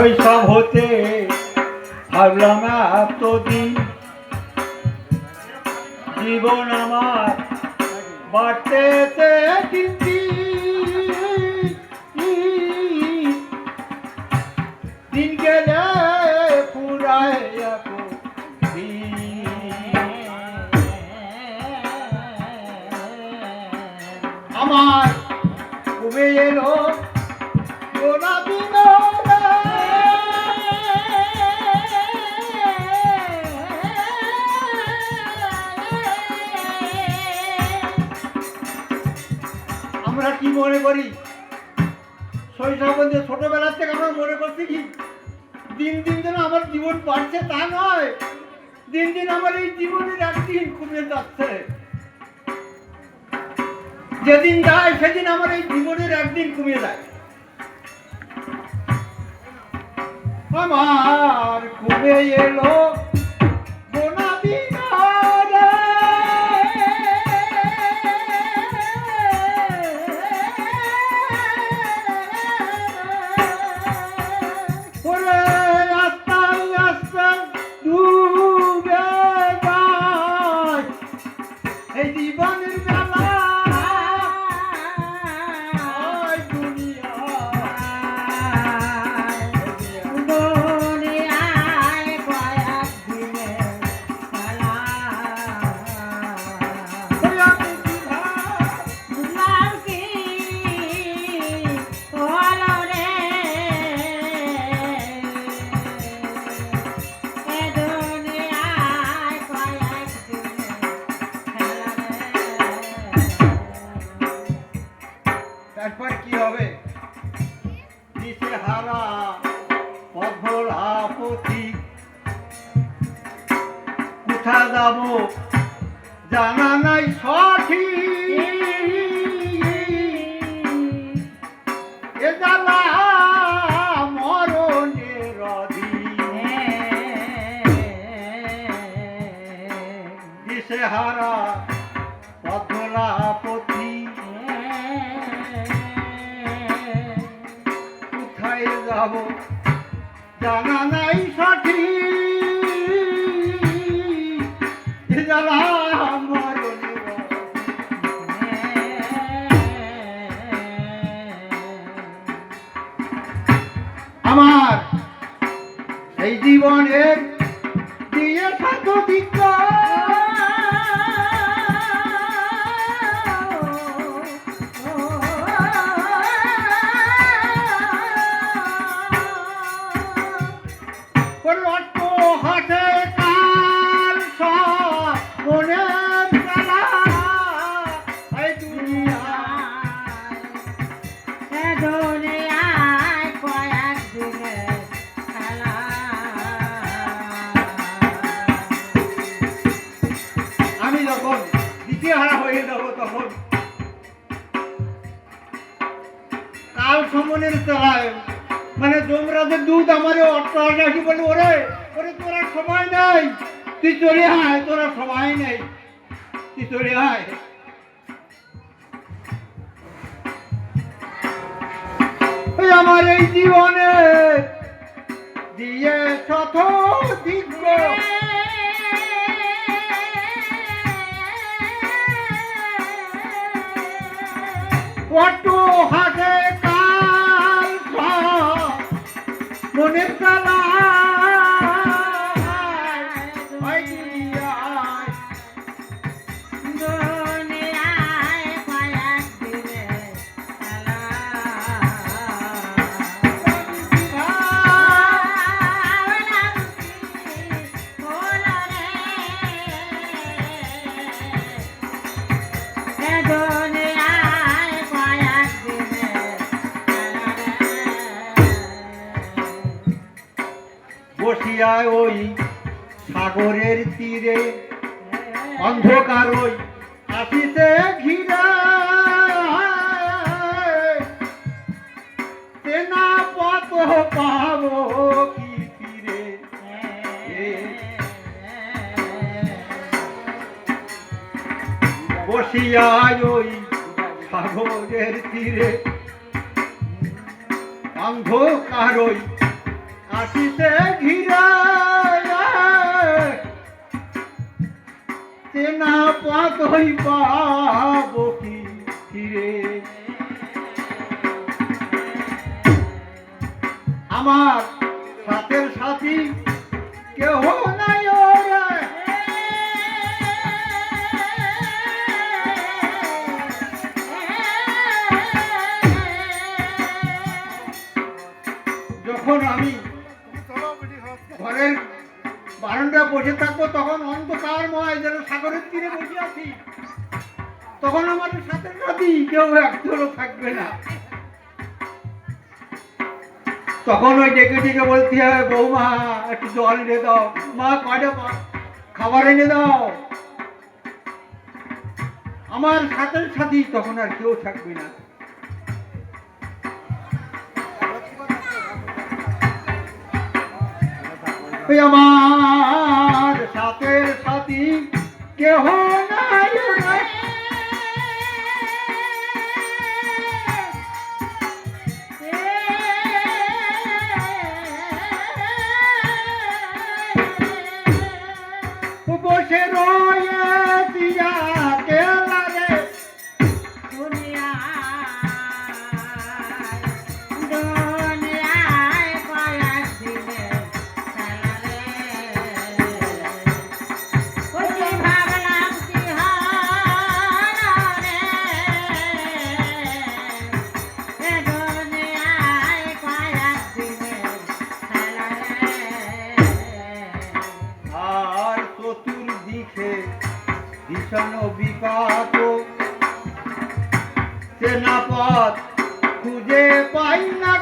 শৈশব হতে ভাবলাম এতদিন। জীবন আমার বাড়তে দিন গেলে পুরায় এখন আমরা কি মনে করি? শৈশব বলতে ছোটবেলার থেকে আমরা মনে করছি কি? দিন দিন যেন আমার জীবন বাড়ছে তা নয়। দিন দিন আমার এই জীবনের একদিন কমে যাচ্ছে। যেদিন যায়, সেদিন আমার এই জীবনের একদিন কমে যায়। আমার কমে এলো জানা নাই সঠিক আমার এই জীবনের দিয়ে থাকো রক্ত সমনের তলায় মানে যমরাজের দুধ আমার রাখি বলে, ওরে ওরে তোর সময় নেই। তুই চলে আয়, তোর সময় নেই। তুই চলে আয়। আমার এই জীবনে দিয়ে শত দিগ্গ কত হাটে মনে চালা বসিয়া ওই সাগরের তীরে, অন্ধকার ওই আসিতে ঘিরে। সেনা পথ পাব কি ফিরে? বসিয়া ওই সাগরের তীরে, অন্ধকার ওই আসিতে ঘিরে। চেনা পাতই পাব কি ফিরে। আমার সাথের সাথী কেহ নাই তখন আমার সাথে সাথী কেউ একজনও থাকবে না। তখন ওই ডেকে ডেকে বলতে হবে বৌমা, একটু জল এনে দাও। মা কয়টা খাবার এনে দাও। আমার সাথে সাথী তখন আর কেউ থাকবে না। আমার সাথে সাথী কেহ সেনাপথ খুঁজে পাই না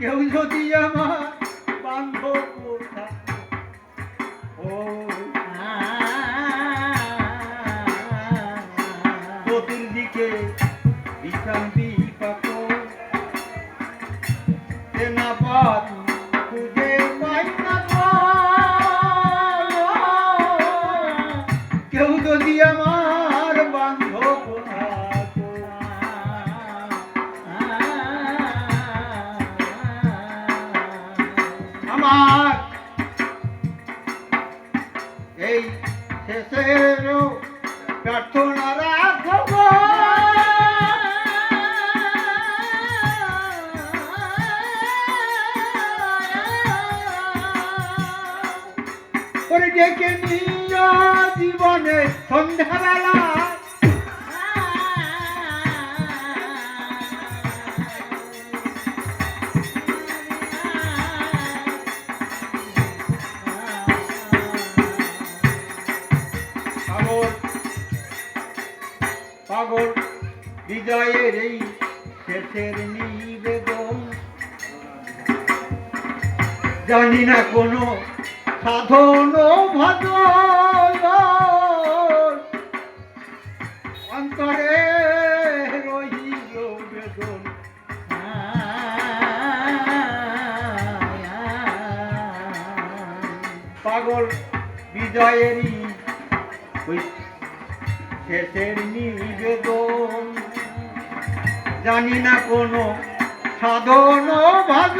কেউ যদি আমার বান্ধব চতুর্দিকে ভীষণ বিপাক সেনাপথ খুঁজে আমার এই শেষের প্রার্থনা রাখব। ডেকে নিয়ে জীবনে সন্ধ্যাবেলা পাগল, বিজয়ের এই শেষের নিবেদন। জানি না কোনো সাধন ভজন অন্তরে রহিল বেদন। পাগল, বিজয়েরই ওই শেষের নিবেদন। জানি না কোনো সাধন ভাগ